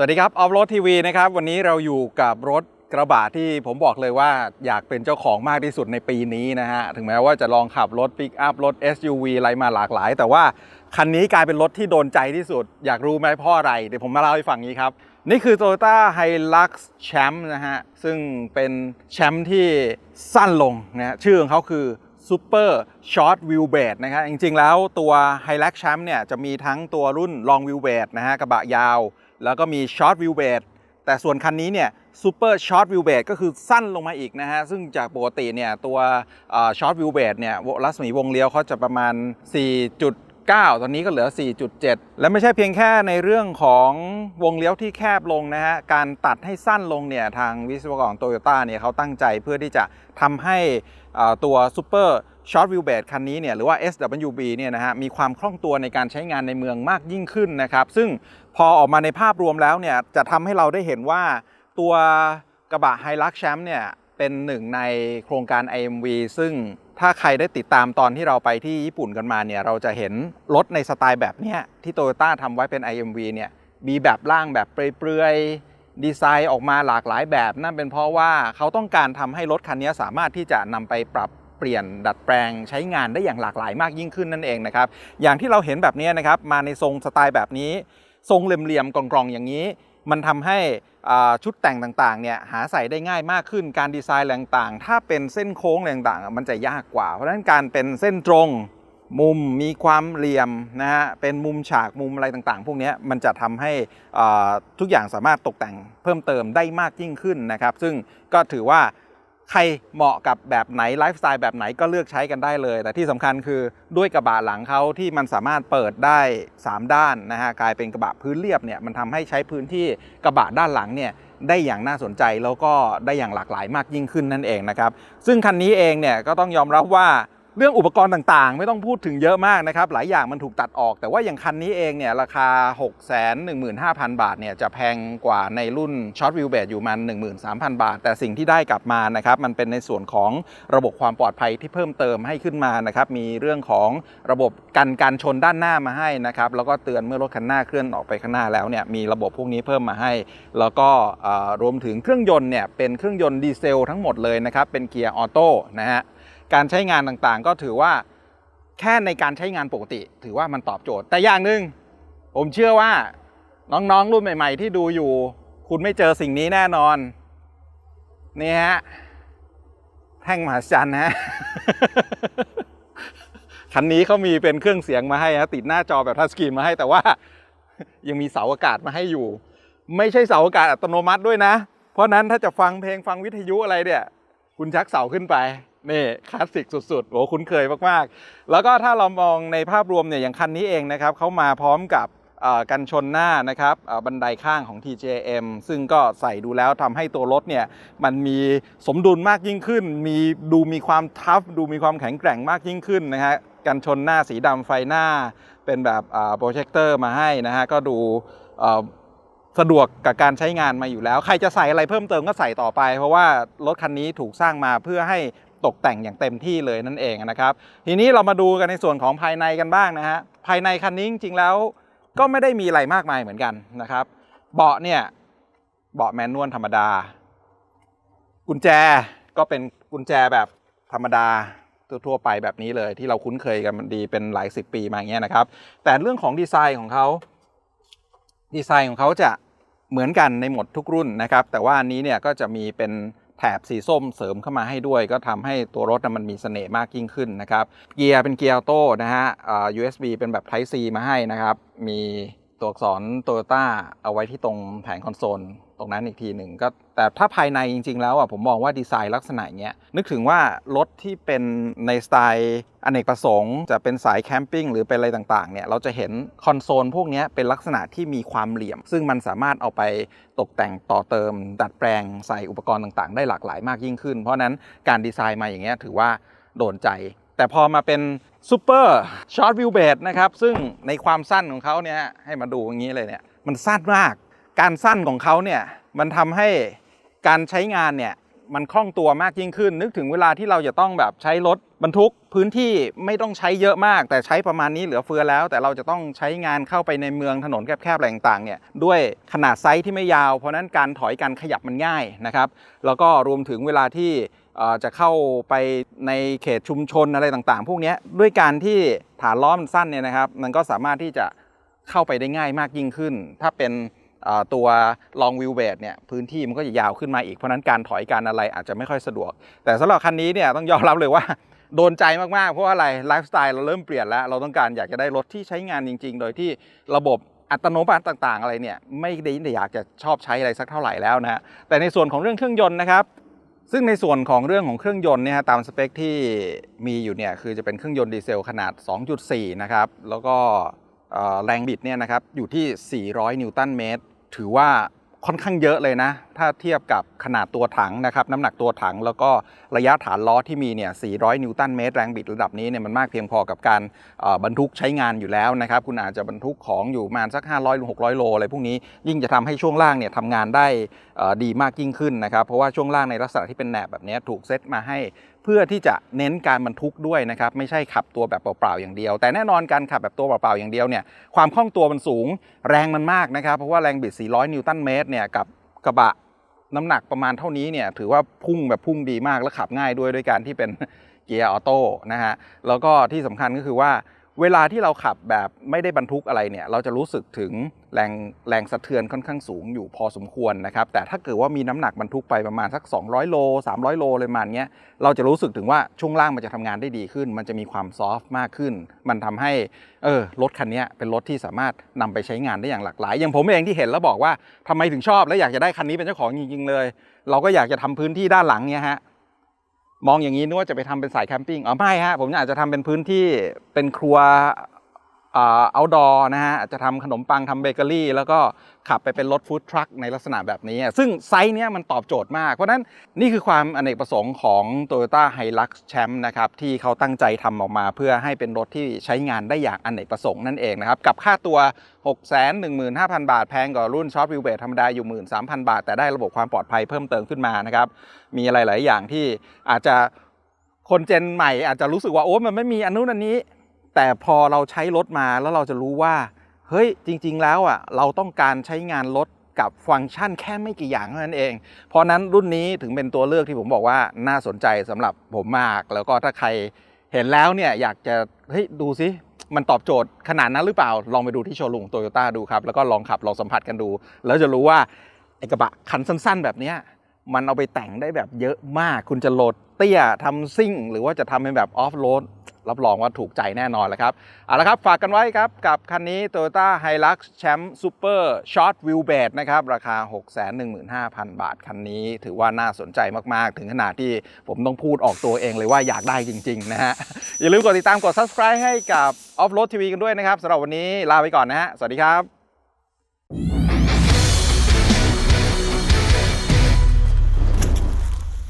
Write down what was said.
สวัสดีครับออฟโรดทีวีนะครับวันนี้เราอยู่กับรถกระบะที่ผมบอกเลยว่าอยากเป็นเจ้าของมากที่สุดในปีนี้นะฮะ ถึงแม้ว่าจะลองขับรถปิกอัพรถ SUV อะไรมาหลากหลาย แต่ว่าคันนี้กลายเป็นรถที่โดนใจที่สุด อยากรู้ไหมพราะอะไร เดี๋ยวผมมาเล่าให้ฟังนี้ครับ นี่คือ Toyota Hilux Champ นะฮะ ซึ่งเป็นแชมป์ที่สั้นลงนะฮะชื่อของเขาคือ Super Short Wheelbase นะครับจริงๆแล้วตัว Hilux Champ เนี่ยจะมีทั้งตัวรุ่น Long Wheelbase นะฮะกระบะยาว แล้วก็มี Short Wheelbase แต่ส่วนคันนี้เนี่ย Super Short Wheelbase ก็คือสั้นลงมาอีกนะฮะ ซึ่งจากปกติเนี่ยตัวเอ่อ Short Wheelbase เนี่ยรัศมีวงเลี้ยวเขาจะประมาณ 4.9 ตอนนี้ก็เหลือ 4.7 และไม่ใช่เพียงแค่ในเรื่องของวงเลี้ยวที่แคบลงนะฮะ การตัดให้สั้นลงเนี่ย ทางวิศวกรโตโยต้าเนี่ยเขาตั้งใจเพื่อที่จะทำให้เอ่ ชอตว Super Short Wheelbase คันนี้เนี่ยหรือว่า SWB เนี่ยนะฮะมีความคล่องตัวในการใช้งานในเมืองมากยิ่งขึ้นนะครับ ซึ่งพอออกมาในภาพรวมแล้วเนี่ยจะทำให้เราได้เห็นว่าตัวกระบะ Hilux Champ เนี่ยเป็นหนึ่งในโครงการ IMV ซึ่งถ้าใครได้ติดตามตอนที่เราไปที่ญี่ปุ่นกันมาเนี่ยเราจะเห็นรถในสไตล์แบบเนี้ยที่ Toyota ทำไว้เป็น IMV เนี่ยมีแบบล่างแบบเปลือยๆดีไซน์ออกมาหลากหลายแบบ นั่นเป็นเพราะว่าเขาต้องการทำให้รถคันนี้สามารถที่จะนำไปปรับ เปลี่ยนดัดแปลงใช้งานได้อย่างหลากหลายมากยิ่งขึ้นนั่นเองนะครับอย่างที่เราเห็นแบบนี้นะครับมาในทรงสไตล์แบบนี้ ทรงเหลี่ยมๆกล่องๆอย่างนี้ มันทำให้ชุดแต่งต่างๆเนี่ยหาใส่ได้ง่ายมากขึ้นการดีไซน์ต่างๆ ถ้าเป็นเส้นโค้งต่างๆ มันจะยากกว่า เพราะฉะนั้นการเป็นเส้นตรงมุมมีความเหลี่ยมนะฮะเป็นมุมฉากมุมอะไรต่างๆ พวกนี้มันจะทำให้ทุกอย่างสามารถตกแต่งเพิ่มเติมได้มากยิ่งขึ้นนะครับ ซึ่งก็ถือว่า ใครเหมาะกับแบบไหนไลฟ์สไตล์แบบไหนก็เลือกใช้กันได้เลย แต่ที่สำคัญคือด้วยกระบะหลังเขาที่มันสามารถเปิดได้ 3 ด้านนะฮะกลายเป็นกระบะพื้นเรียบเนี่ยมันทำให้ใช้พื้นที่กระบะด้านหลังเนี่ยได้อย่างน่าสนใจแล้วก็ได้อย่างหลากหลายมากยิ่งขึ้นนั่นเองนะครับซึ่งคันนี้เองเนี่ยก็ต้องยอมรับว่า เรื่องอุปกรณ์ต่างๆ ไม่ต้องพูดถึงเยอะมากนะครับ หลายอย่างมันถูกตัดออก แต่ว่าอย่างคันนี้เองเนี่ยราคา 6 1 5 0 0 0 บาทเนี่ยจะแพงกว่าในรุ่น Short Wheelbase อยู่มัน13,000 บาท แต่สิ่งที่ได้กลับมานะครับมันเป็นในส่วนของระบบความปลอดภัยที่เพิ่มเติมให้ขึ้นมานะครับมีเรื่องของระบบกันการชนด้านหน้ามาให้นะครับแล้วก็เตือนเมื่อรถคันหน้าเคลื่อนออกไปข้างหน้าแล้วเนี่ยมีระบบพวกนี้เพิ่มมาให้ แล้วก็รวมถึงเครื่องยนต์เนี่ยเป็นเครื่องยนต์ดีเซลทั้งหมดเลยนะครับเป็นเกียร์ออโต้นะฮะ การใช้งานต่างๆ ก็ถือว่าแค่ในการใช้งานปกติ ถือว่ามันตอบโจทย์ แต่อย่างหนึ่งผมเชื่อว่าน้องๆ รุ่นใหม่ ๆ ที่ดูอยู่ คุณไม่เจอสิ่งนี้แน่นอน นี่ฮะแท่งมหัศจรรย์นะฮะคันนี้เขามีเป็นเครื่องเสียงมาให้นะติดหน้าจอแบบทัชสกรีนมาให้แต่ว่า ยังมีเสาอากาศมาให้อยู่ ไม่ใช่เสาอากาศอัตโนมัติด้วยนะ เพราะนั้นถ้าจะฟังเพลงฟังวิทยุอะไรเนี่ย คุณชักเสาขึ้นไป นี่คลาสสิกสุดๆโอ้คุ้นเคยมากๆ แล้วก็ถ้าเรามองในภาพรวมเนี่ยอย่างคันนี้เองนะครับเขามาพร้อมกับกันชนหน้านะครับบันไดข้างของ TJM ซึ่งก็ใส่ดูแล้วทำให้ตัวรถเนี่ยมันมีสมดุลมากยิ่งขึ้น มีดูมีความทัฟดูมีความแข็งแกร่งมากยิ่งขึ้นนะฮะกันชนหน้าสีดำไฟหน้าเป็นแบบโปรเจคเตอร์มาให้นะฮะก็ดูสะดวกกับการใช้งานมาอยู่แล้ว ใครจะใส่อะไรเพิ่มเติมก็ใส่ต่อไป เพราะว่ารถคันนี้ถูกสร้างมาเพื่อให้ ตกแต่งอย่างเต็มที่เลยนั่นเองนะครับ ทีนี้เรามาดูกันในส่วนของภายในกันบ้างนะฮะภายในคันนี้จริงๆแล้ว ก็ไม่ได้มีอะไรมากมายเหมือนกันนะครับ เบาะเนี่ยเบาะแมนนวลธรรมดา กุญแจก็เป็นกุญแจแบบธรรมดาทั่วๆไปแบบนี้เลย ที่เราคุ้นเคยกันมันดีเป็นหลายสิบปีมาอย่างเงี้ยนะครับ แต่เรื่องของดีไซน์ของเขาดีไซน์ของเขาจะเหมือนกันในหมดทุกรุ่นนะครับ แต่ว่าอันนี้เนี่ยก็จะมีเป็น แถบสีส้มเสริมเข้ามาให้ด้วย ก็ทำให้ตัวรถน่ะมันมีเสน่ห์มากยิ่งขึ้นนะครับ เกียร์เป็นเกียร์ออโต้นะฮะอ่า USB เป็นแบบ Type C มาให้นะครับ มีตัวอักษร Toyota เอาไว้ที่ตรงแผงคอนโซล ตรงนั้นอีกทีหนึ่งก็แต่ถ้าภายในจริง ๆ แล้วอะผมมองว่าดีไซน์ลักษณะเนี้ยนึกถึงว่ารถที่เป็นในสไตล์อเนกประสงค์ จะเป็นสายแคมปิ้งหรือเป็นอะไรต่างๆเนี่ยเราจะเห็นคอนโซลพวกนี้เป็นลักษณะที่มีความเหลี่ยม ซึ่งมันสามารถเอาไปตกแต่งต่อเติม ดัดแปลงใส่อุปกรณ์ต่างๆ ได้หลากหลายมากยิ่งขึ้น เพราะนั้นการดีไซน์มาอย่างเงี้ยถือว่าโดนใจแต่พอมาเป็นซูเปอร์ช็อตวิวเบสนะครับ ซึ่งในความสั้นของเขาเนี่ยให้มาดูอย่างนี้เลยเนี่ย มันสั้นมาก การสั้นของเขาเนี่ยมันทำให้การใช้งานเนี่ยมันคล่องตัวมากยิ่งขึ้น นึกถึงเวลาที่เราจะต้องแบบใช้รถบรรทุกพื้นที่ไม่ต้องใช้เยอะมาก แต่ใช้ประมาณนี้เหลือเฟือแล้ว แต่เราจะต้องใช้งานเข้าไปในเมืองถนนแคบๆอะไรต่างๆเนี่ยด้วยขนาดไซส์ที่ไม่ยาว เพราะนั้นการถอยการขยับมันง่ายนะครับแล้วก็รวมถึงเวลาที่จะเข้าไปในเขตชุมชนอะไรต่างๆ พวกนี้ด้วยการที่ฐานล้อมสั้นเนี่ยนะครับ มันก็สามารถที่จะเข้าไปได้ง่ายมากยิ่งขึ้น ถ้าเป็น ตัว long wheelbase เนี่ยพื้นที่มันก็จะยาวขึ้นมาอีก เพราะนั้นการถอยการอะไรอาจจะไม่ค่อยสะดวก แต่สำหรับคันนี้เนี่ยต้องยอมรับเลยว่าโดนใจมากๆ เพราะว่าอะไรไลฟ์สไตล์เราเริ่มเปลี่ยนแล้ว เราต้องการอยากจะได้รถที่ใช้งานจริง ๆ โดยที่ระบบอัตโนมัติต่างๆ อะไรเนี่ยไม่ได้อยากจะชอบใช้อะไรสักเท่าไหร่แล้วนะแต่ในส่วนของเรื่องเครื่องยนต์นะครับซึ่งในส่วนของเรื่องของเครื่องยนต์เนี่ยฮะตามสเปคที่มีอยู่เนี่ยคือจะเป็นเครื่องยนต์ดีเซลขนาด 2.4 นะครับ แล้วก็ แรงบิดเนี่ยนะครับอยู่ที่ 400 นิวตันเมตร ถือว่าค่อนข้างเยอะเลยนะ ถ้าเทียบกับขนาดตัวถังนะครับน้ำหนักตัวถัง แล้วก็ระยะฐานล้อที่มีเนี่ย 400 นิวตันเมตร แรงบิดระดับนี้เนี่ยมันมากเพียงพอกับการบรรทุกใช้งานอยู่แล้วนะครับ คุณอาจจะบรรทุกของอยู่ประมาณสัก 500หรือ600 โลอะไรพวกนี้ ยิ่งจะทำให้ช่วงล่างเนี่ยทำงานได้ดีมากยิ่งขึ้นนะครับ เพราะว่าช่วงล่างในลักษณะที่เป็นแหนบแบบนี้ถูกเซตมาให้ พื่อที่จะเน้นการบรรทุกด้วยนะครับไม่ใช่ขับตัวแบบเปล่าๆอย่างเดียว แต่แน่นอนการขับแบบตัวเปล่าๆอย่างเดียวเนี่ยความคล่องตัวมันสูงแรงมันมากนะครับเพราะว่าแรงบิด 400 นิวตันเมตรเนี่ยกับกระบะน้ำหนักประมาณเท่านี้เนี่ยถือว่าพุ่งแบบพุ่งดีมากและขับง่ายด้วยด้วยการที่เป็นเกียร์ออโต้นะฮะแล้วก็ที่สำคัญก็คือว่า เวลาที่เราขับแบบไม่ได้บรรทุกอะไรเนี่ย เราจะรู้สึกถึงแรงแรงสะเทือนค่อนข้างสูงอยู่พอสมควรนะครับ แต่ถ้าเกิดว่ามีน้ำหนักบรรทุกไปประมาณสัก 200 โล 300 โลเลยประมาณเนี้ย เราจะรู้สึกถึงว่าช่วงล่างมันจะทำงานได้ดีขึ้น มันจะมีความซอฟต์มากขึ้น มันทำให้เออรถคันนี้เป็นรถที่สามารถนำไปใช้งานได้อย่างหลากหลาย อย่างผมเองที่เห็นแล้วบอกว่าทำไมถึงชอบ และอยากจะได้คันนี้เป็นเจ้าของจริงๆเลย เราก็อยากจะทำพื้นที่ด้านหลังเนี่ยฮะ มองอย่างนี้นึกว่าจะไปทำเป็นสายแคมปิ้งอ๋อไม่ฮะผมอาจจะทำเป็นพื้นที่เป็นครัว เอาดอนะฮะจะทำขนมปังทำเบเกอรี่ แล้วก็ขับไปเป็นรถฟู้ดทรัคในลักษณะแบบนี้ ซึ่งไซส์เนี้ยมันตอบโจทย์มาก เพราะฉะนั้นนี่คือความอเนกประสงค์ของ Toyota Hilux Champ นะครับ ที่เขาตั้งใจทำออกมาเพื่อให้เป็นรถที่ใช้งานได้อย่างอเนกประสงค์นั่นเองนะครับ กับค่าตัว 615,000 บาทแพงกว่ารุ่นช็อตวิวเบธรรมดาอยู่ 13,000 บาท แต่ได้ระบบความปลอดภัยเพิ่มเติมขึ้นมานะครับมีอะไรหลายอย่างที่อาจจะคนเจนใหม่อาจจะรู้สึกว่าโอ้มันไม่มีอันนู้นอันนี้ แต่พอเราใช้รถมาแล้วเราจะรู้ว่า เฮ้ยจริง ๆ แล้วอะเราต้องการใช้งานรถกับฟังก์ชันแค่ไม่กี่อย่างเท่านั้นเอง เพราะนั้นรุ่นนี้ถึงเป็นตัวเลือกที่ผมบอกว่าน่าสนใจสำหรับผมมาก แล้วก็ถ้าใครเห็นแล้วเนี่ยอยากจะเฮ้ยดูซิมันตอบโจทย์ขนาดนั้นหรือเปล่า ลองไปดูที่โชว์รูมโตโยต้าดูครับ แล้วก็ลองขับลองสัมผัสกันดู แล้วจะรู้ว่าไอกระบะคันสั้น ๆ แบบนี้มันเอาไปแต่งได้แบบเยอะมาก คุณจะโหลดเตี้ยทำซิ่ง หรือว่าจะทำเป็นแบบออฟโรด รับรองว่าถูกใจแน่นอนแหละครับเอาละครับฝากกันไว้ครับกับคันนี้ Toyota Hilux Champ Super Short Wheelbase นะครับราคา 615,000 บาทคันนี้ ถือว่าน่าสนใจมากๆ ถึงขนาดที่ผมต้องพูดออกตัวเองเลยว่าอยากได้จริงๆนะฮะอย่าลืมกดติดตามกด subscribe ให้กับ Off Road TV กันด้วยนะครับสำหรับวันนี้ลาไปก่อนนะฮะสวัสดีครับ